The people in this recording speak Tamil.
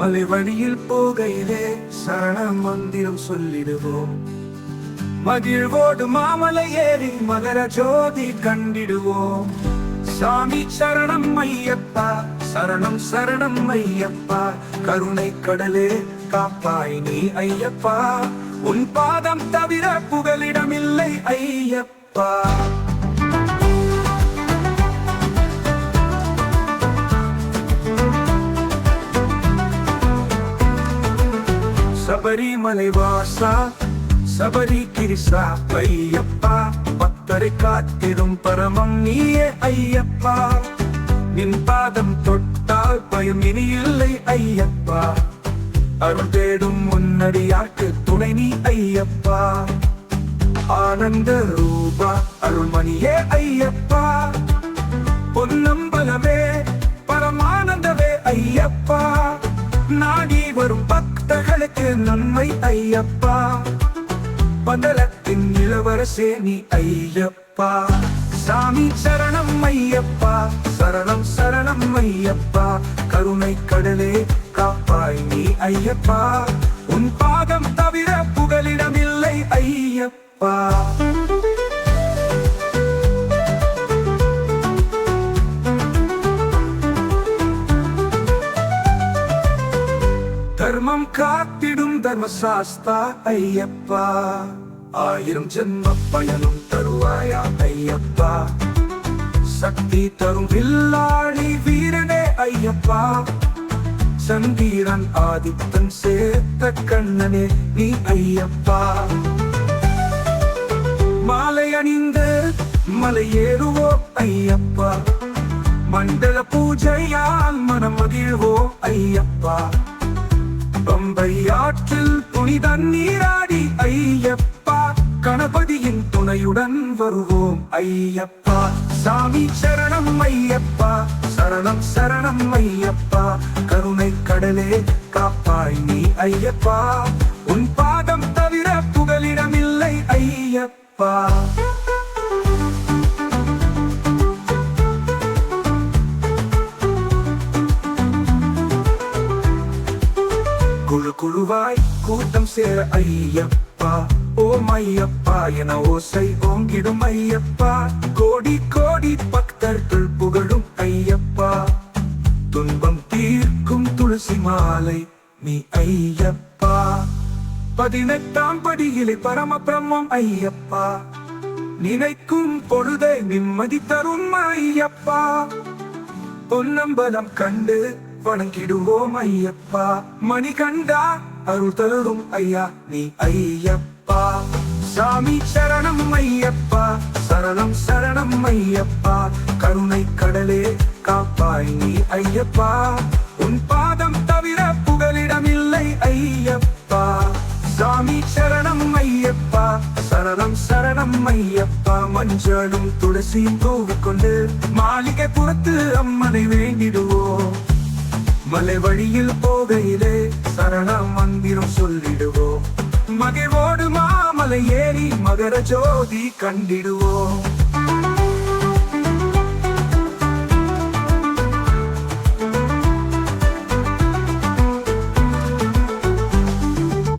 மலை வழியில் போகையிலே சரணம் மந்திரம் சொல்லிடுவோம். மகிழ்வோடு மாமலை ஏறி மகர ஜோதி கண்டிடுவோம். சாமி சரணம் ஐயப்பா சரணம் சரணம் ஐயப்பா கருணை கடலே காப்பாய் நீ ஐயப்பா. உன் பாதம் தவிர புகலிடமில்லை ஐயப்பா. சபரிமலை வாசா சபரி கிரிசா ஐயப்பா பக்தரை காத்திடும் பரமம் நீயே ஐயப்பா. நின் பாதம் தொட்டால் பயம் இனி இல்லை ஐயப்பா. அருள் தேடும் முன்னடியாக்கு துணை நீ ஐயப்பா. ஆனந்த ரூபா அருள்மணியே ஐயப்பா. பொன்னம்பலமே பரமானந்தவே ஐயப்பா. நாடி வரும் பக்தர்கள் பக்தர்களுக்கு நன்மை ஐயப்பா. பந்தலத்தின் இளவரசே நீ ஐயப்பா. சாமி சரணம் ஐயப்பா. சரணம் சரணம் ஐயப்பா. கருணை கடலே காப்பாய் நீ ஐயப்பா. உன் பாகம் தவிர புகலிடமில்லை ஐயப்பா. காத்திடும் தர்மசாஸ்தா ஐயப்பா. ஆயிரம் ஜென்ம பயனும் தருவாயா ஐயப்பா. சக்தி தரும் வில்லாடி வீரனே ஐயப்பா. சங்கீரன் ஆதித்தன் சேர்த்த கண்ணனே நீ ஐயப்பா. மாலை அணிந்து மலை ஏறுவோ ஐயப்பா. மண்டல பூஜையால் மனம் மகிழ்வோ ஐயப்பா. பம்பை ஆற்றில் புனித நீராடி ஐயப்பா கணபதியின் துணையுடன் வருவோம். ஐயப்பா சாமி சரணம் ஐயப்பா சரணம் சரணம் ஐயப்பா. கருணை கடலே காப்பாய் நீ ஐயப்பா. உன் பாதம் தவிர புகலிடமில்லை ஐயப்பா. குழு குழுவாய் கூட்டம் சேர ஐயப்பா ஓம் ஐயப்பா என ஓசை ஓங்கிடும் ஐயப்பா. கோடி கோடி பக்தர்கள் புகழும் ஐயப்பா. துன்பம் தீர்க்கும் துளசி மாலை நீ ஐயப்பா. பதினெட்டாம் படியிலே பரம பிரம்மம் ஐயப்பா. நினைக்கும் பொழுதை நிம்மதி தரும் ஐயப்பா. பொன்னம்பலம் கண்டு வணங்கிடுவோம் ஐயப்பா. மணி கண்டா அருள் தருளும் ஐயா நீ ஐயப்பா. சாமி சரணம் ஐயப்பா சரணம் சரணம் ஐயப்பா. கருணை கடலே காப்பாய் நீ ஐயப்பா. உன் பாதம் தவிர புகலிடமில்லை ஐயப்பா. சாமி சரணம் ஐயப்பா சரணம் சரணம் ஐயப்பா. மஞ்சளும் துளசியும் தூவிக்கொண்டு மாளிகை புறத்து அம்மனை வேண்டிடுவோம். மலை வழியில் போகையிலே சரணம் மந்திரம் சொல்லிடுவோம். மகிழ்வோடு மாமலை ஏறி மகர ஜோதி கண்டிடுவோம்.